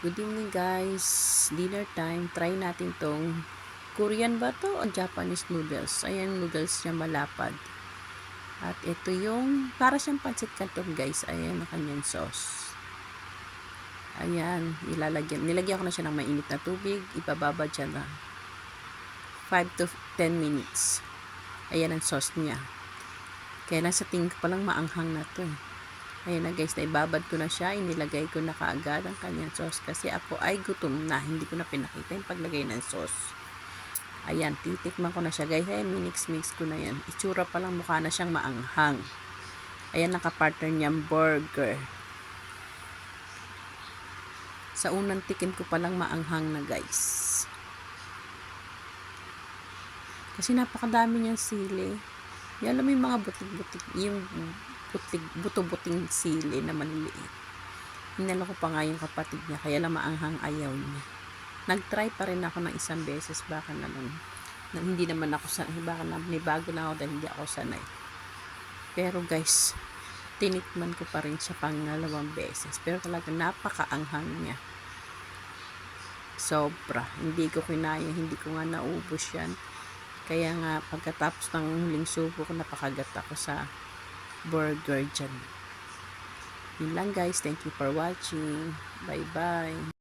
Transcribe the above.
Good evening guys. Dinner time. Try natin tong Korean ba to o Japanese noodles? Ayan noodles niya malapad. At ito yung para siyang pancit canton guys. Ayan ang kanyang sauce. Ayan, ilalagyan. Nilagyan ko na siya ng mainit na tubig. Ibababad siya na 5 to 10 minutes. Ayan ang sauce niya. Kaya nasa tingin ko palang maanghang na to. eh. Ayan na guys, naibabad ko na siya. Inilagay ko na kaagad ang kanyang sauce kasi ako ay gutom na. Hindi ko na pinakita yung paglagay ng sauce. Ayan, titikman ko na siya guys. Ayan, minix-mix ko na yan. Itsura pa lang mukha na siyang maanghang. Ayan, nakapartner niyang burger. Sa unang tikim ko palang maanghang na guys. Kasi napakadami niyang sili. Yan alam mo yung mga butik-butik, yung butik, buto-buting sili na maliliit. Hinalo ko pa nga yung kapatid niya, kaya lang maanghang ayaw niya. Nag-try pa rin ako ng isang beses, baka naman, na, hindi naman ako sanay, baka na, bago lang ako dahil hindi ako sanay. Pero guys, tinikman ko pa rin siya pangalawang beses. Pero talaga napakaanghang niya. Sobra. Hindi ko kinaya, hindi ko nga naubos yan. Kaya nga, pagkatapos ng huling subo ko, napakagat ako sa burger dyan. Yun lang guys. Thank you for watching. Bye-bye.